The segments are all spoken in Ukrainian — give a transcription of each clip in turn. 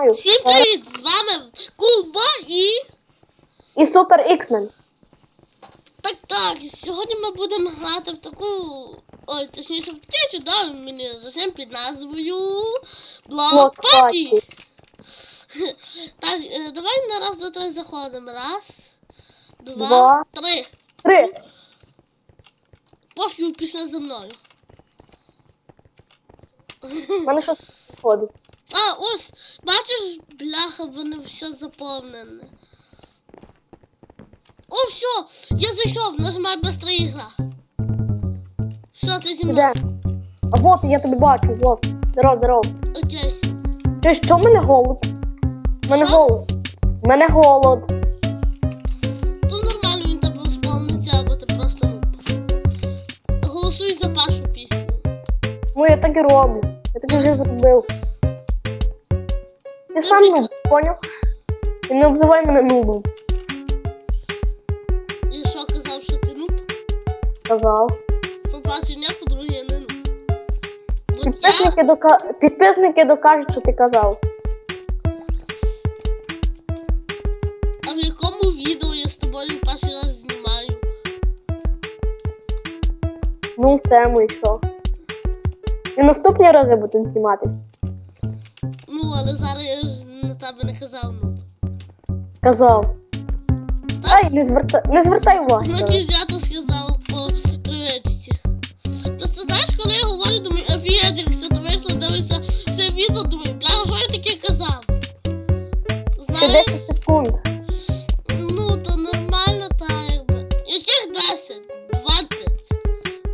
знаю. Всім привіт! З вами Кулба і. І Супер Іксмен. Так так, сьогодні ми будемо грати в таку. Ой, точніше, в таке чудове мені зовсім під назвою Блок паті. Так, е, давай на раз, два, три заходимо. Раз, два, Два. три. Три. Пофіг пішли за мною. Мене щось виходить. А, ось, бачиш, бляха, воно все заповнене. О, все, я зайшов, нажимай быстро ігра. Все, ти зі мною. Де? А вот я тебе бачу, вот. Здоров, здоров. Окей. Ти що в мене голод? У мене Що? голод. У мене голод. То нормально він тебе сповниться, або ти просто. Голосуй за першу пісню. Ну я так і роблю. Я так вже зробив. Ти сам нуб, поняв? І не обзивай мене нубом. І що казав, що ти нуб? Казав. По-перше, по-друге, я не нуб. Я, Підписники, дока... Підписники докажуть, що ти казав. а в якому відео я з тобою перший раз знімаю? Ну, в цьому і що. І наступні рази будемо зніматись. Ну, але зараз я тебе не казав нуб. Казав. Ай, не звертай, не звертай увагу. Значить, я то сказав по привичці. Просто знаєш, коли я говорю, думаю, офігеть, все дивишся, дивишся все відео, думаю, бля, що я таке казав? Ще Знаєш, 10 секунд. ну то нормально так якби. Яких 10? 20?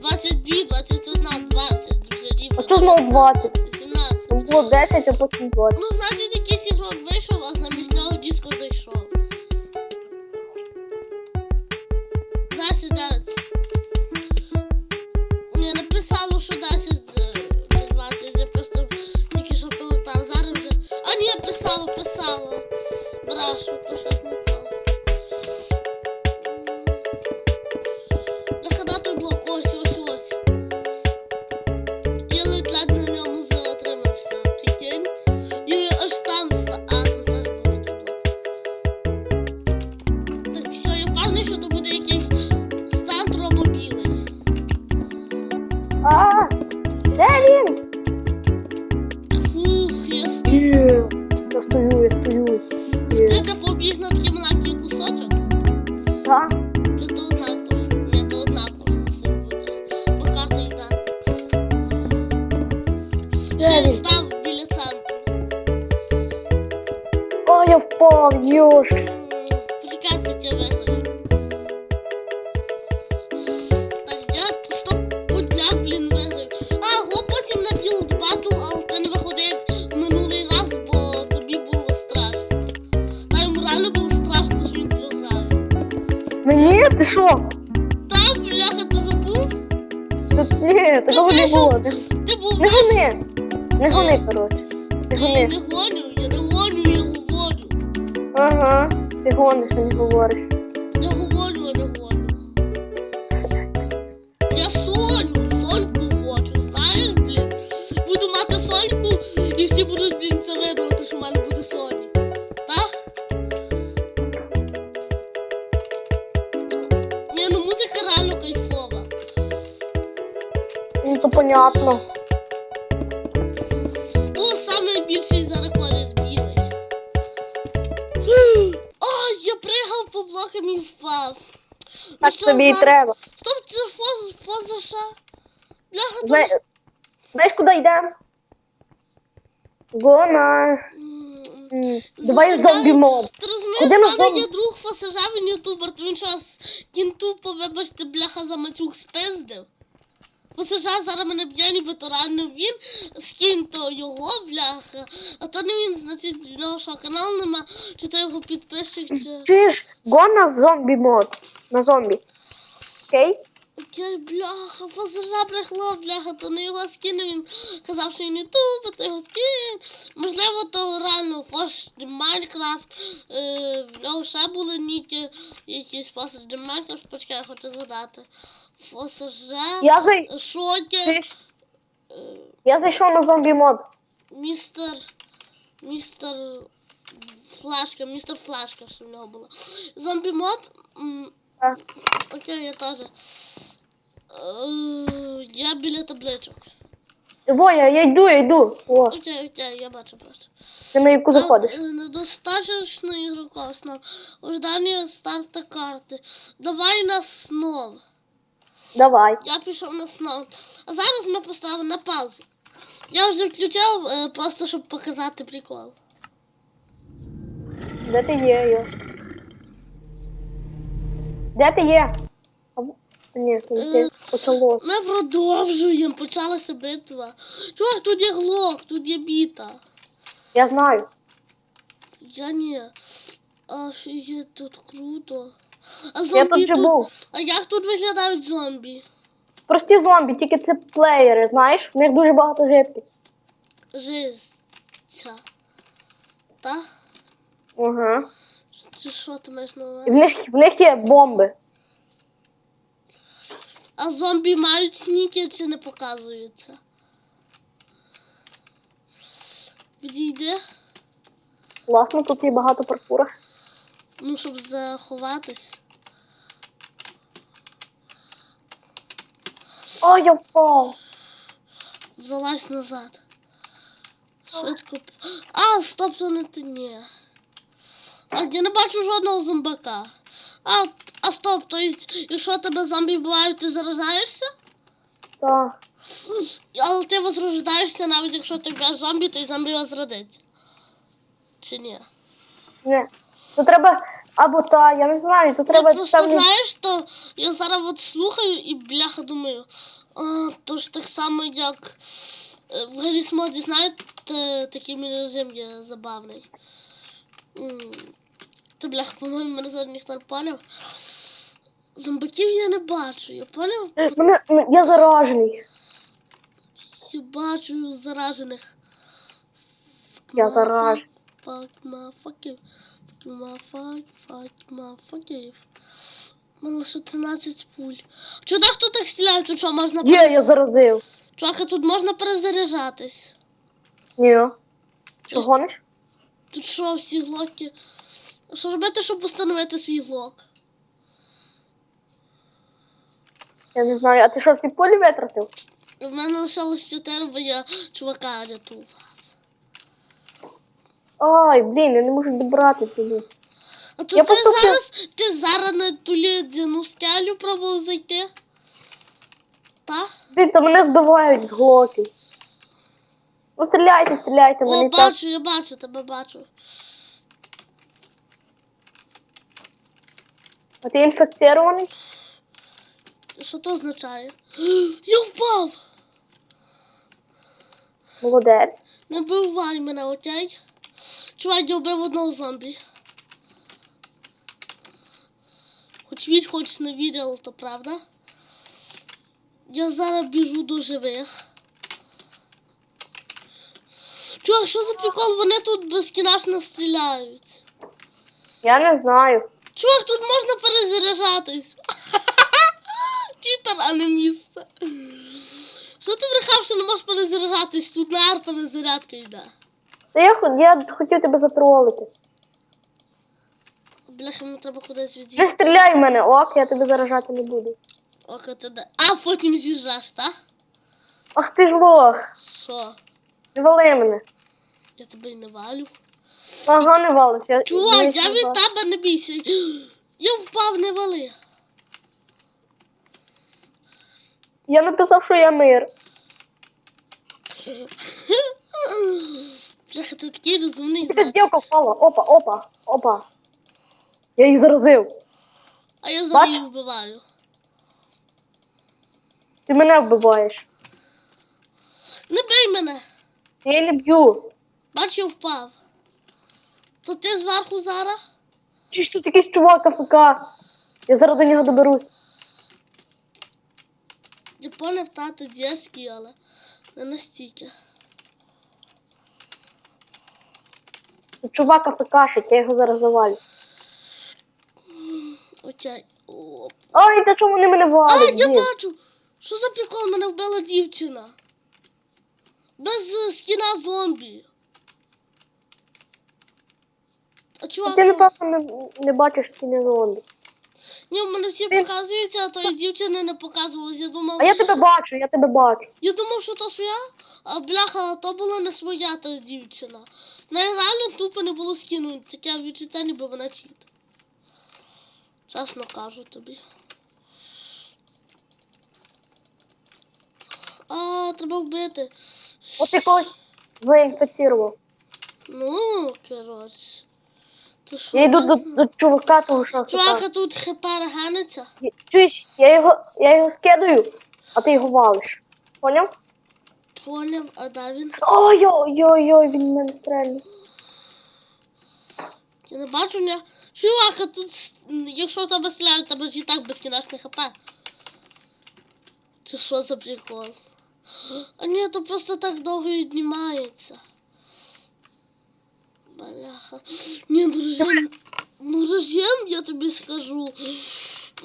22, 21, 20, вже рівно. А чого знову 20? 17. Було 10, а потім 20. Ну, значить, ігрок вийшов, а нього Йош. М, Почекай. Так, я стоп, блін, го потім на білд батл, але ти не виходив минулий раз, бо тобі було страшно. Та йому реально було страшно, що він програє. Мені? Ти що? Та, бляха, ти забув? Тут ні, такого не було. Ти був не гони. Не гони, коротше. Не гони. не гоню. Ага. Ти гониш, а не говориш. Я говорю, а не гоню. Я Соню, Соньку хочу, знаєш, блін. Буду мати Соньку і всі будуть, блін, це видувати, що в мене буде Соня. Так? Ні, ну музика реально кайфова. Ну то понятно. Впав. Так що тобі і треба. Стоп, це фоз, фозаша. Бляха. Зна... Знаєш, куди йдемо? Гона. М, Давай в зомбі мод. Ти розумієш, Куди в ми мене зомбі? друг фасажа, він ютубер, то він щось кінтупо, вибачте, бляха за матюк спиздив. Фасажа зараз мене б'є, ніби то реально він, скинь то його, бляха. А то не він, значить, в нього що, канал нема, чи то його підписчик, чи... Чуєш? Гон на зомбі мод. На зомбі. Окей? Окей, бляха, фасажа брехло, бляха, то не його скин, він казав, що він ютубер, то його скин. Можливо, то реально фош Майнкрафт, е, в нього ще були ніки, якісь фосаж Майнкрафт, почекай, я хочу згадати. Фосаже, Я, зай... Шокер? Я зайшов на зомбі мод. містер Містер Флешка, містер Флешка, що в нього було. Зомбі мод. Так. Окей, я теж. Е, Я біля табличок. Во, я, я йду, я йду. О, Окей, окей, я бачу просто. ти на яку заходиш. Е, Недостаточно ігрока основ. Ожидання старта карти. Давай на снов. Давай. Я пішов на снов. А зараз ми поставимо на паузу. Я вже включав, е, просто щоб показати прикол. Де ти є, йо? Де ти є? А, ні, то. Почало. Ми продовжуємо, почалася битва. Чувак, тут є глок, тут є біта. Я знаю. Я ні. Офігеть, тут круто. А Я зомбі тут був. А як тут виглядають зомбі? Прості зомбі, тільки це плеєри, знаєш? В них дуже багато житків. Жизця. Та? Ага. Чи що ти маєш на І в увазі? них, в них є бомби. А зомбі мають снікер чи не показуються? Відійди, Власне, тут є багато паркура. Ну, щоб заховатись. О, я впав. Залазь назад. Швидко. А, стоп, то не ти ні. А я не бачу жодного зомбака. А, а стоп, то якщо тебе зомбі вбивають, ти заражаєшся? Так. Але ти возрождаєшся, навіть якщо ти вб'єш зомбі, то й зомбі возродиться. Чи ні? Не. Тут треба або та, я не знаю, тут треба я просто там. знаєш, то я зараз от слухаю і бляха думаю. А, то ж так само, як е, в Гарріс моді, знаєте, такий режим є забавний. Та бляха, по-моєму, мене зараз ніхто не поняв. Зомбаків я не бачу, я поняв? Е, Мене, я заражений. Я бачу заражених. Я заражений. Fuck. Fuck Fuck motherfucker. У мене лише 13 пуль. Чого хто так стріляє? Тут що, можна Є, я заразив. Чувака, тут можна перезаряджатись. Ні. Що гониш? Тут що, всі глоки? Що робити, щоб встановити свій глок? Я не знаю, а ти що всі полі витратив? В мене лишилось 4, бо я чувака рятував. Ай, блін, я не можу добрати туди. А то Я ти просто зараз, ти зараз на ту лідяну скелю пробував зайти? Та? Блін, та мене збивають з глоків. Ну стріляйте, стріляйте, О, мене так. бачу, я бачу, тебе бачу. А ти інфекцірований? Що то означає? Я впав! Молодець. Не вбивай мене, окей? Чувак, я вбив одного зомбі. Хоч вір, хоч не вірив, то правда. Я зараз біжу до живих. Чувак, що за прикол? Вони тут безкінечно стріляють. Я не знаю. Чувак, тут можна перезаряджатись. Читер, а не місце. Що ти брехав, що не можеш перезаряджатись? Тут на ар перезарядка йде. Та я, я хотів тебе затролити. Бляха, мені треба кудись Не відійти. стріляй в мене, ок, я тебе заражати не буду. Ока ти де. А потім з'їжджаш, та? Ах ти ж лох, Що? не вали мене. Я тебе й не валю. Ага, не валиш. Я, Чувак, я не від тебе не бійся. Я впав, не вали. Я написав, що я мир. Бляха, ти такий розумний, значить. дівка впала. Опа, опа, опа. Я їх заразив. А я зараз Бач? вбиваю. Ти мене вбиваєш. Не бий мене. Я її не б'ю. Бач, я впав. То ти зверху зараз? Чи ж тут якийсь чувак АФК? Я зараз до нього доберусь. Я поняв, тато дерзкий, але не настільки. Чувака покашить, я його зараз завалю. Очай. Оп. Ой, та чому не мене А, валять? я блін? бачу! Що за прикол мене вбила дівчина? Без е, скіна зомбі. А чувак, Ти ну, напевно не, не бачиш стіни зомбі ні, в мене всі Ти- показуються, а тої дівчини не показувалось. Я думав, А я тебе бачу, я тебе бачу. я думав, що то своя, а бляха, то була не своя та дівчина. Неї реально тупо не було скину, таке відчуття, ніби вона чіт. Чесно кажу тобі. А, треба вбити. От ти когось заінфіцірував. Ну, коротше. Я йду до, до чувака, того що Чувака тут хп регениться. Чуєш, я його, я його скидаю, а ти його валиш. Поняв? Поняв, а де він? Ой-ой-ой, він мене стрельнув. Я не бачу ні. Чувака, тут, с- якщо в тебе стріляють, тебе ж і так безкінечне хп. Це що за прикол? А ні, то просто так довго віднімається. Бляха. Ні, ну режим, ну я тобі скажу.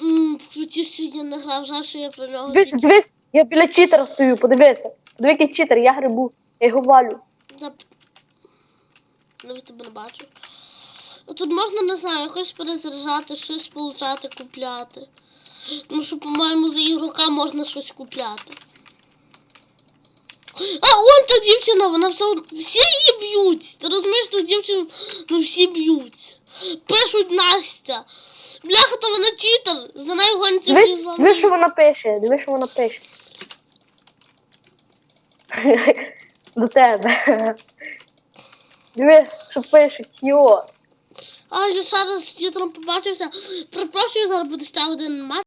М, В крутіші я не грав, жаль, що я про нього Дивись, дивись, я біля читера стою, подивися. Подиви, який читер, я грибу, я його валю. зап... Навіть тебе не бачу. А Тут можна, не знаю, якось перезаряджати, щось получати, купляти. Тому що, по-моєму, за ігрока можна щось купляти. А, он та дівчина, вона все всі її б'ють. Дівчину ну всі б'ють. Пишуть Настя. Бляха, то вона читер. За нею гоняться всі Дивись, зла. дивись, що вона пише, дивись, що вона пише. До тебе. Дивись, що пише, кіо. А, я зараз з читером побачився. Перепрошую, зараз буде ще один матч.